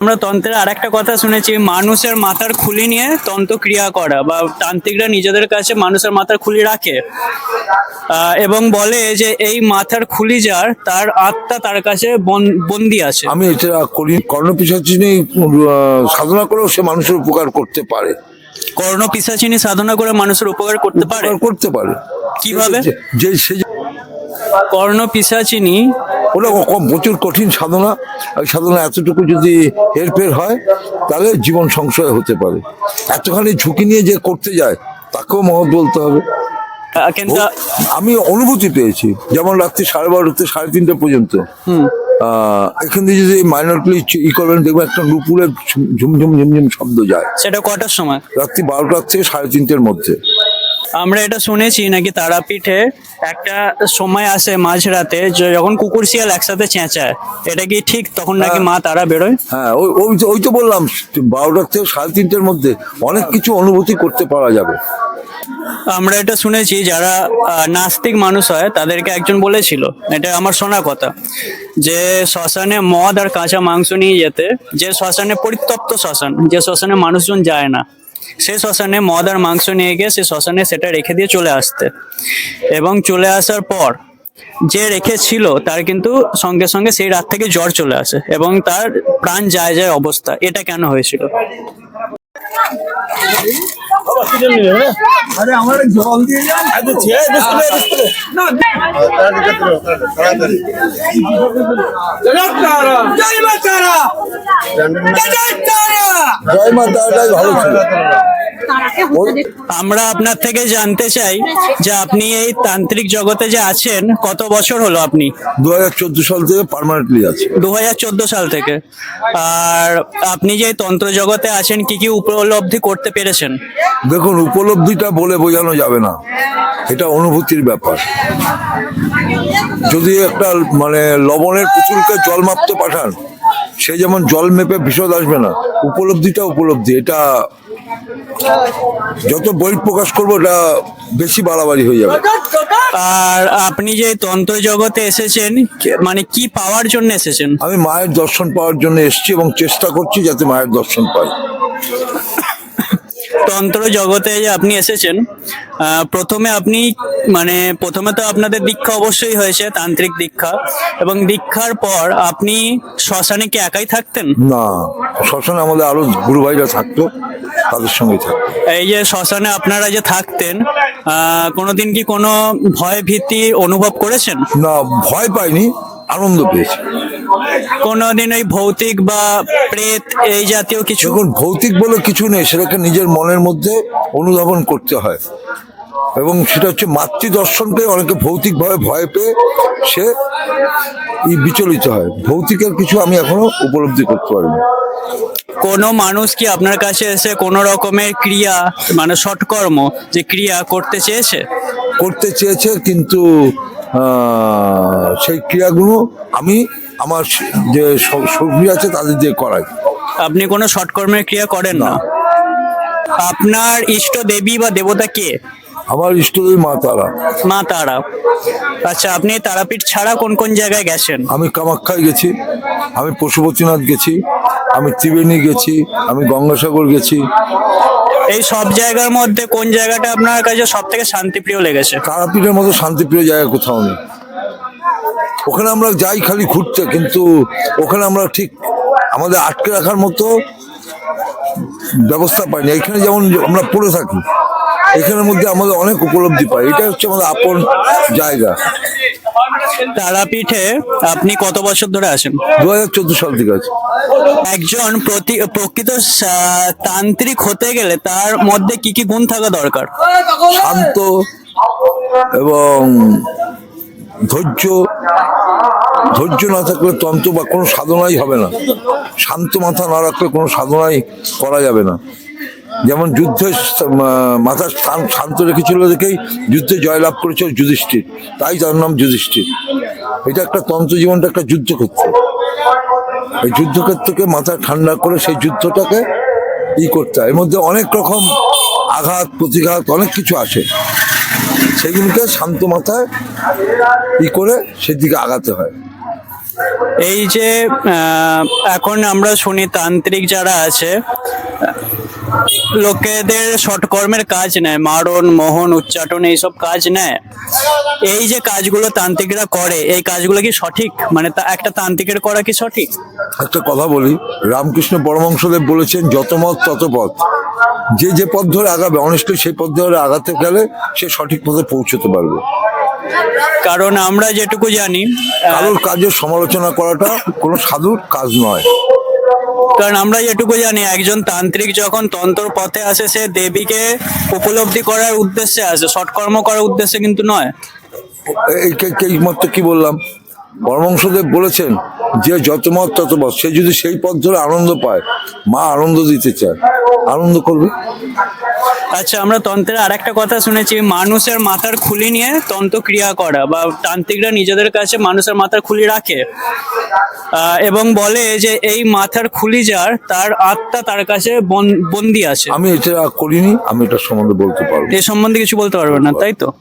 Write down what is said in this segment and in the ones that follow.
আমরা তন্ত্রের আর একটা কথা শুনেছি মানুষের মাথার খুলি নিয়ে তন্ত্র ক্রিয়া করা বা তান্ত্রিকরা নিজেদের কাছে মানুষের মাথার খুলি রাখে। এবং বলে যে এই মাথার খুলি যার তার আত্মা তার কাছে বন- বন্দি আছে। আমি এটা করি কর্ণপিসাচিনী সাধনা করেও সে মানুষের উপকার করতে পারে। কর্ণ পিসাচিনী সাধনা করে মানুষের উপকার করতে পারে? করতে পারে। কীভাবে? যে- সে যে- কর্ণ পিসাচিনী ওটা ক- প্রচুর কঠিন সাধনা আর সাধনা এতটুকু যদি হেরফের হয় তাহলে জীবন সংশয় হতে পারে। এতখানি ঝুঁকি নিয়ে যে করতে যায় তাকেও মহৎ বলতে হবে। আমি অনুভূতি পেয়েছি যেমন রাত্রি সাড়ে বারোতে সাড়ে তিনটে পর্যন্ত। এখান থেকে যদি মাইনরলি ই করবেন দেখবেন একটা নুপুরের ঝুম- ঝুমঝুম ঝুমঝুম শব্দ যায়। সেটা কটার সময়? রাত্রি বারোটার থেকে সাড়ে তিনটের মধ্যে। আমরা এটা শুনেছি নাকি তারাপীঠে একটা সময় আসে মাঝরাতে যখন কুকুর শিয়াল একসাথে চেঁচায় এটা কি ঠিক তখন নাকি মা তারা বেরোয়? হ্যাঁ ওই ওই তো- ওই তো বললাম বারোটার থেকে সাড়ে তিনটের মধ্যে অনেক কিছু অনুভূতি করতে পারা যাবে। আমরা এটা শুনেছি যারা নাস্তিক মানুষ হয় তাদেরকে একজন বলেছিল এটা আমার শোনা কথা যে শ্মশানে মদ আর কাঁচা মাংস নিয়ে যেতে যে শ্মশানে পরিত্যক্ত শ্মশান যে শ্মশানে মানুষজন যায় না সেই শ্মশানে মদ আর মাংস নিয়ে গিয়ে সে শ্মশানে সেটা রেখে দিয়ে চলে আসতে। এবং চলে আসার পর যে রেখেছিল, তার কিন্তু সঙ্গে সঙ্গে সেই রাত থেকে জ্বর চলে আসে এবং তার প্রাণ যায় যায় অবস্থা। এটা কেন হয়েছিল? জয় মা তারা জয় তারা জয় মা তারাটাই ভালো ছিল আমরা আপনার থেকে জানতে চাই যে আপনি এই তান্ত্রিক জগতে যে আছেন কত বছর হলো আপনি দু হাজার চোদ্দ সাল থেকে পার্মানেন্টলি আছে দু হাজার চোদ্দ সাল থেকে আর আপনি যে এই তন্ত্র জগতে আছেন কি কি উপলব্ধি করতে পেরেছেন দেখুন উপলব্ধিটা বলে বোঝানো যাবে না। এটা অনুভূতির ব্যাপার। যদি একটা মানে লবণের পুতুলকে জল মাপতে পাঠান সে যেমন জল মেপে বিশদ আসবে না উপলব্ধিটা উপলব্ধি। এটা যত বই প্রকাশ করব এটা বেশি বাড়াবাড়ি হয়ে যাবে। আর আপনি যে তন্ত্র জগতে এসেছেন মানে কি পাওয়ার জন্য এসেছেন? আমি মায়ের দর্শন পাওয়ার জন্য এসেছি এবং চেষ্টা করছি যাতে মায়ের দর্শন পাই। তন্ত্র জগতে যে আপনি এসেছেন প্রথমে আপনি মানে প্রথমে তো আপনাদের দীক্ষা অবশ্যই হয়েছে তান্ত্রিক দীক্ষা এবং দীক্ষার পর আপনি শ্মশানে কি একাই থাকতেন? না শ্মশানে আমাদের আরও গুরু ভাইরা থাকতো তাদের সঙ্গে থাকতো। এই যে শ্মশানে আপনারা যে থাকতেন কোনোদিন কি কোনো ভয় ভীতি অনুভব করেছেন? না ভয় পাইনি আনন্দ পেয়েছি। কোনোদিন ওই ভৌতিক বা প্রেত এই জাতীয় কিছু দেখুন ভৌতিক বলে কিছু নেই সেটাকে নিজের মনের মধ্যে অনুধাবন করতে হয়। এবং সেটা হচ্ছে মাতৃ দর্শনকে অনেকে ভৌতিকভাবে ভয় পেয়ে সে বিচলিত হয়। ভৌতিকের কিছু আমি এখনও উপলব্ধি করতে পারিনি। কোনো মানুষ কি আপনার কাছে এসে কোনো রকমের ক্রিয়া মানে সৎকর্ম যে ক্রিয়া করতে চেয়েছে? করতে চেয়েছে কিন্তু সেই ক্রিয়াগুলো আমি আমার যে স- সঙ্গী আছে তাদের দিয়ে করাই। আপনি কোনো সৎকর্মের ক্রিয়া করেন না। আপনার ইষ্ট দেবী বা দেবতা কে? আমার ইষ্টদেবী মা তারা। মা তারা। আচ্ছা আপনি তারাপীঠ ছাড়া কোন কোন জায়গায় গেছেন? আমি কামাখ্যায় গেছি আমি পশুপতিনাথ গেছি আমি ত্রিবেণী গেছি আমি গঙ্গাসাগর গেছি। এই সব জায়গার মধ্যে কোন জায়গাটা আপনার কাছে সব থেকে শান্তিপ্রিয় লেগেছে? তারাপীঠের মতো শান্তিপ্রিয় জায়গা কোথাও নেই। ওখানে আমরা যাই খালি ঘুরতে কিন্তু ওখানে আমরা ঠিক আমাদের আটকে রাখার মতো ব্যবস্থা পাইনি। এখানে যেমন আমরা পড়ে থাকি এখানের মধ্যে আমাদের অনেক উপলব্ধি পাই। এটা হচ্ছে আমাদের আপন জায়গা। তারাপীঠে আপনি কত বছর ধরে আছেন? দু হাজার চোদ্দ সাল থেকে আছে। একজন প্রতি প্রকৃত তান্ত্রিক হতে গেলে তার মধ্যে কি কি গুণ থাকা দরকার? শান্ত এবং ধৈর্য ধৈর্য না থাকলে তন্ত্র বা কোনো সাধনাই হবে না। শান্ত মাথা না রাখলে কোনো সাধনাই করা যাবে না। যেমন যুদ্ধে মাথা শান- শান্ত রেখেছিল দেখেই যুদ্ধে জয়লাভ করেছিল যুধিষ্ঠির। তাই তার নাম যুধিষ্ঠির। এটা একটা তন্ত্র জীবনটা একটা যুদ্ধক্ষেত্র। এই যুদ্ধক্ষেত্রকে মাথা ঠান্ডা করে সেই যুদ্ধটাকে ই করতে হয়। এর মধ্যে অনেক রকম আঘাত, প্রতিঘাত, অনেক কিছু আসে। সেগুলোকে শান্ত মাথায় ই করে সেদিকে আগাতে হয়। এই যে এখন আমরা শুনি তান্ত্রিক যারা আছে লোকেদের সৎকর্মের কাজ নেয় মারণ মোহন উচ্চাটন এইসব কাজ নেয়। এই যে কাজগুলো তান্ত্রিকরা করে এই কাজগুলো কি সঠিক? মানে একটা তান্ত্রিকের করা কি সঠিক? একটা কথা বলি রামকৃষ্ণ পরমহংসদেব বলেছেন যত মত তত পথ। যে যে পথ ধরে আগাবে অনেস্টলি সেই পথ ধরে আগাতে গেলে সে সঠিক পথে পৌঁছতে পারবে। কারণ আমরা যেটুকু জানি কারোর কাজের সমালোচনা করাটা কোনো সাধুর কাজ নয়। কারণ আমরা যেটুকু জানি একজন তান্ত্রিক যখন তন্ত্র পথে আসে সে দেবীকে উপলব্ধি করার উদ্দেশ্যে আসে সৎকর্ম করার উদ্দেশ্যে কিন্তু নয়। এই মাত্র কি বললাম? পরমংসদেব বলেছেন যে যত মত তত পথ সে যদি সেই পথ ধরে আনন্দ পায় মা আনন্দ দিতে চায়। আনন্দ করবে? আচ্ছা আমরা তন্ত্রের আর একটা কথা শুনেছি মানুষের মাথার খুলি নিয়ে তন্ত্র ক্রিয়া করা বা তান্ত্রিকরা নিজেদের কাছে মানুষের মাথার খুলি রাখে। এবং বলে যে এই মাথার খুলি যার তার আত্মা তার কাছে বন- বন্দি আছে। আমি এটা করিনি আমি এটা সম্বন্ধে বলতে পারব। এ সম্বন্ধে কিছু বলতে পারবেন না তাই তো?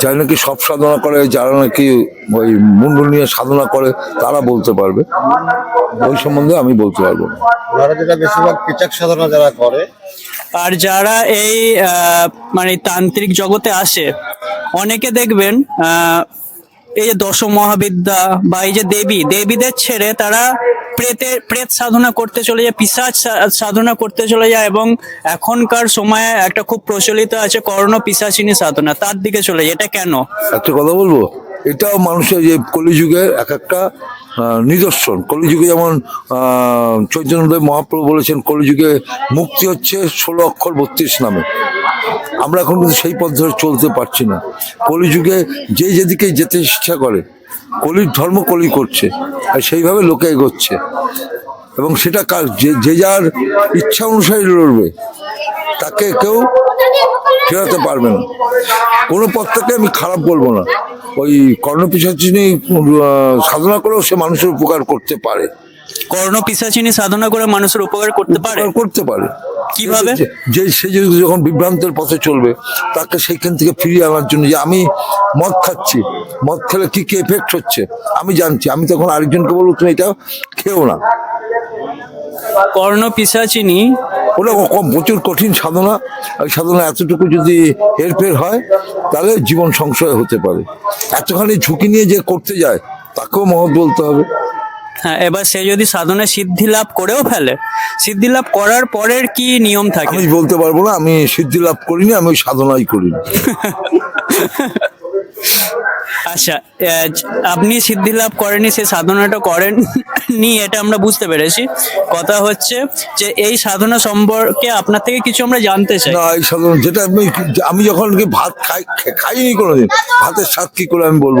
যারা নাকি সব সাধনা করে যারা নাকি ওই মুন্ডল নিয়ে সাধনা করে তারা বলতে পারবে। ওই সম্বন্ধে আমি বলতে পারব না। যেটা বেশিরভাগ পিচাক সাধনা যারা করে আর যারা এই মানে তান্ত্রিক জগতে আসে অনেকে দেখবেন এই যে দশম মহাবিদ্যা বা এই যে দেবী দেবীদের ছেড়ে তারা প্রেতের প্রেত সাধনা করতে চলে যায়, পিসাচ সাধনা করতে চলে যায় এবং এখনকার সময়ে একটা খুব প্রচলিত আছে করণ পিসাচিনী সাধনা। তার দিকে চলে যায়, এটা কেন? একটা কথা বলব? এটাও মানুষের যে কলিযুগের এক একটা নিদর্শন। কলিযুগে যেমন চৈতন্যদেব মহাপ্রভু বলেছেন, কলিযুগে মুক্তি হচ্ছে ষোলো অক্ষর বত্রিশ নামে। আমরা এখন কিন্তু সেই পথ ধরে চলতে পারছি না। কলিযুগে যে যেদিকে যেতে ইচ্ছা করে কলির ধর্ম কলি করছে আর সেইভাবে লোকে এগোচ্ছে। এবং সেটা যে যার ইচ্ছা অনুসারে লড়বে, তাকে কেউ ফেরাতে পারবে না। কোনো পথটাকে আমি খারাপ বলব না। ওই কর্ণপিসাচিনী সাধনা করেও সে মানুষের উপকার করতে পারে। কর্ণ পিসাচিনী সাধনা করে মানুষের উপকার করতে পারে? করতে পারে। কীভাবে? যে- সে যদি যখন বিভ্রান্তের পথে চলবে তাকে সেইখান থেকে ফিরিয়ে আনার জন্য যে আমি মদ খাচ্ছি মদ খেলে কি কি এফেক্ট হচ্ছে? আমি জানছি আমি তখন আরেকজনকে বলব তুমি এটা খেও না। কর্ণ পিসাচিনী ওটা প্রচুর কঠিন সাধনা ওই সাধনা এতটুকু যদি হেরফের হয় তাহলে জীবন সংশয় হতে পারে। এতখানি ঝুঁকি নিয়ে যে করতে যায় তাকেও মহৎ বলতে হবে। হ্যাঁ এবার সে যদি সাধনে সিদ্ধি লাভ করেও ফেলে সিদ্ধি লাভ করার পরের কি নিয়ম থাকে? আমি বলতে পারব না আমি সিদ্ধি লাভ করিনি আমি ওই সাধনাই করিনি। আচ্ছা আপনি সিদ্ধি লাভ করেনি সে সাধনাটা করেন নি এটা আমরা বুঝতে পেরেছি। কথা হচ্ছে যে এই সাধনা সম্পর্কে আপনার থেকে কিছু আমরা জানতে চাই। না এই সাধনা যেটা আমি আমি যখন কি ভাত খাই খাইনি কোনোদিন ভাতের স্বাদ কি করে আমি বলব?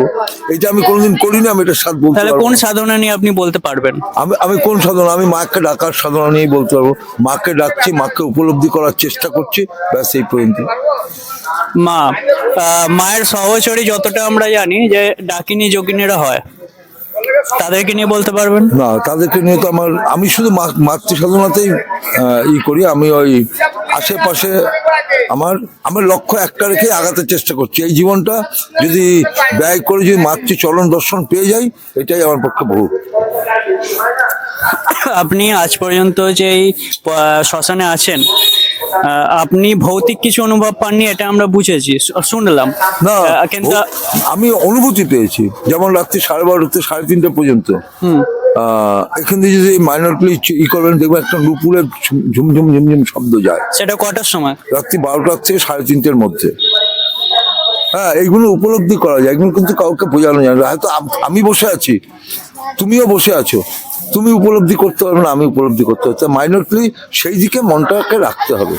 এটা আমি কোনোদিন করিনি আমি এটা স্বাদ বলতে তাহলে কোন সাধনা নিয়ে আপনি বলতে পারবেন? আমি আমি কোন সাধনা? আমি মাকে ডাকার সাধনা নিয়েই বলতে পারব। মাকে ডাকছি মাকে উপলব্ধি করার চেষ্টা করছি ব্যাস এই পর্যন্ত। মা মায়ের সহচরী যতটা আমরা জানি যে ডাকিনী যোগিনীরা হয় তাদেরকে নিয়ে বলতে পারবেন? না তাদেরকে নিয়ে তো আমার আমি শুধু মাতৃ সাধনাতেই ই করি। আমি ওই আশেপাশে আমার আমার লক্ষ্য একটা রেখে আগাতে চেষ্টা করছি। এই জীবনটা যদি ব্যয় করে যদি মাতৃ চরণ দর্শন পেয়ে যাই এটাই আমার পক্ষে বহু। আপনি আজ পর্যন্ত যে শ্মশানে আছেন আপনি ভৌতিক কিছু অনুভব পাননি এটা আমরা বুঝেছি। শুনলাম। না কিন্তু আমি অনুভূতি পেয়েছি যেমন রাত্রি সাড়ে বারোটা সাড়ে তিনটে পর্যন্ত। এখান থেকে যদি মাইনরলি ই করবেন দেখবেন একটা নুপুরের ঝুমঝুম ঝুমঝুম শব্দ যায়। সেটা কটার সময়? রাত্রি বারোটার থেকে সাড়ে তিনটের মধ্যে। হ্যাঁ এইগুলো উপলব্ধি করা যায় এগুলো কিন্তু কাউকে বোঝানো যায় না। হয়তো আমি বসে আছি তুমিও বসে আছো। তুমি উপলব্ধি করতে পারবে না আমি উপলব্ধি করতে পারব মাইনরলি সেই দিকে মনটাকে রাখতে হবে।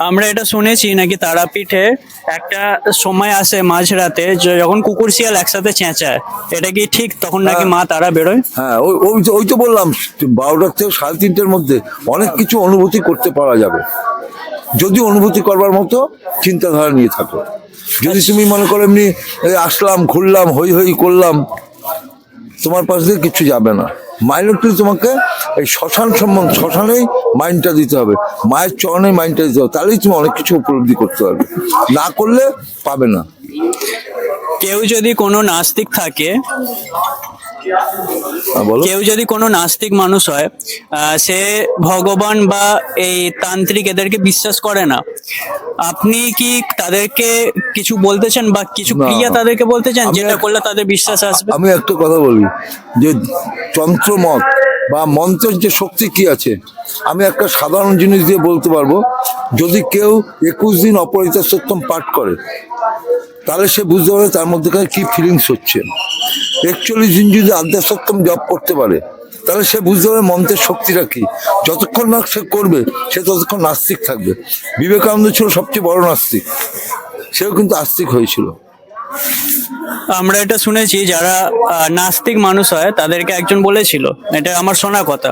আমরা এটা শুনেছি নাকি তারাপীঠে একটা সময় আসে মাঝরাতে যখন কুকুর শিয়াল একসাথে চেঁচায় এটা কি ঠিক তখন নাকি মা তারা বেরোয়? হ্যাঁ ওই ওই তো- ওই তো বললাম বারোটার থেকে সাড়ে তিনটের মধ্যে অনেক কিছু অনুভূতি করতে পারা যাবে। যদি অনুভূতি করবার মতো চিন্তাধারা নিয়ে থাকো। যদি তুমি মনে করো এমনি আসলাম ঘুরলাম হই হই করলাম তোমার পাশ দিয়ে কিছু যাবে না। মাইনরটি তোমাকে এই শ্মশান সম্বন্ধ, শ্মশানেই মাইন্ডটা দিতে হবে। মায়ের চরণে মাইন্ডটা দিতে হবে। তাহলেই তুমি অনেক কিছু উপলব্ধি করতে পারবে। না করলে পাবে না। কেউ যদি কোনো নাস্তিক থাকে কেউ যদি কোনো নাস্তিক মানুষ হয় সে ভগবান বা এই তান্ত্রিক এদেরকে বিশ্বাস করে না। আপনি কি তাদেরকে কিছু বলতে চান বা কিছু। ক্রিয়া তাদেরকে বলতে চান? যেটা করলে তাদের বিশ্বাস আসবে? আমি একটা কথা বলি যে তন্ত্রমত বা মন্ত্রের যে শক্তি কি আছে আমি একটা সাধারণ জিনিস দিয়ে বলতে পারব যদি কেউ একুশ দিন অপরিতা সত্যম পাঠ করে তাহলে সে বুঝতে পারবে তার মধ্যে কি ফিলিংস হচ্ছে। একচল্লিশ দিন যদি আদ্যা জব করতে পারে, তাহলে সে বুঝতে পারবে মন্ত্রের শক্তিটা কি। যতক্ষণ না সে করবে, সে ততক্ষণ নাস্তিক থাকবে। বিবেকানন্দ ছিল সবচেয়ে বড় নাস্তিক। সেও কিন্তু আস্তিক হয়েছিল। আমরা এটা শুনেছি, যারা নাস্তিক মানুষ হয়, তাদেরকে একজন বলেছিল, এটা আমার শোনা কথা,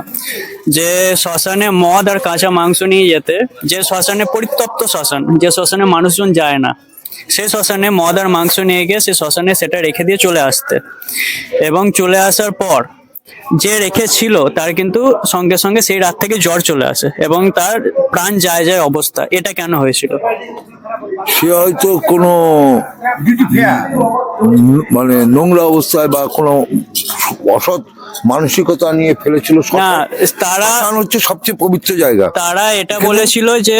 যে শ্মশানে মদ আর কাঁচা মাংস নিয়ে যেতে, যে শ্মশানে পরিত্যক্ত শ্মশান, যে শ্মশানে মানুষজন যায় না সেই শ্মশানে মদ আর মাংস নিয়ে গিয়ে সে শ্মশানে সেটা রেখে দিয়ে চলে আসতে। এবং চলে আসার পর যে রেখেছিল তার কিন্তু সঙ্গে সঙ্গে সেই রাত থেকে জ্বর চলে আসে এবং তার প্রাণ যায় যায় অবস্থা। এটা কেন হয়েছিল? সে হয়তো কোনো মানে নোংরা অবস্থায় বা কোনো অসৎ মানসিকতা নিয়ে ফেলেছিল না তারা হচ্ছে সবচেয়ে পবিত্র জায়গা। তারা এটা বলেছিল যে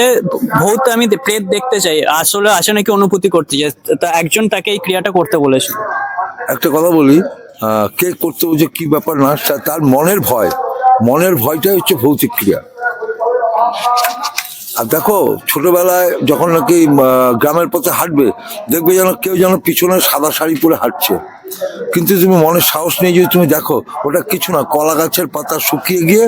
ভূত আমি প্রেত দেখতে চাই। আসলে আছে নাকি অনুভূতি করতে চাই? তা একজন তাকে এই ক্রিয়াটা করতে বলেছিল। একটা কথা বলি কে করতে বলছে কি ব্যাপার না তার মনের ভয়। মনের ভয়টাই হচ্ছে ভৌতিক ক্রিয়া। আর দেখো, ছোটবেলায় যখন নাকি গ্রামের পথে হাঁটবে, দেখবে যেন কেউ যেন পিছনে সাদা শাড়ি পরে হাঁটছে। কিন্তু তুমি মনের সাহস নিয়ে যদি তুমি দেখো, ওটা কিছু না, কলা গাছের পাতা শুকিয়ে গিয়ে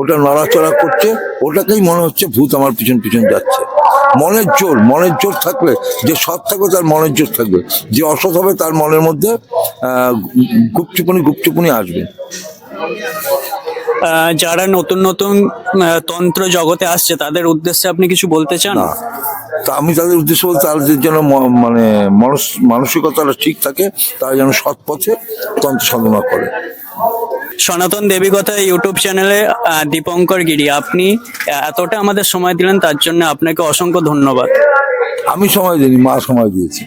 ওটা নড়াচড়া করছে, ওটাকেই মনে হচ্ছে ভূত আমার পিছন পিছন যাচ্ছে। মনের জোর মনের জোর থাকলে যে সৎ থাকবে তার মনের জোর থাকবে। যে অসৎ হবে তার মনের মধ্যে আহ, গুপচুপুনি গুপচুপুনি আসবে। যারা নতুন নতুন তন্ত্র জগতে আসছে তাদের উদ্দেশ্যে আপনি কিছু বলতে চান? না। তা আমি তাদের উদ্দেশ্য বলতে তাদের যেন ম- মানে মানস মানসিকতাটা ঠিক থাকে তারা যেন সৎ পথে তন্ত্র সাধনা করে। সনাতন দেবী কথা ইউটিউব চ্যানেলে দীপঙ্কর গিরি, আপনি এতটা আমাদের সময় দিলেন, তার জন্য আপনাকে অসংখ্য ধন্যবাদ। আমি সময় দিইনি, মা সময় দিয়েছি।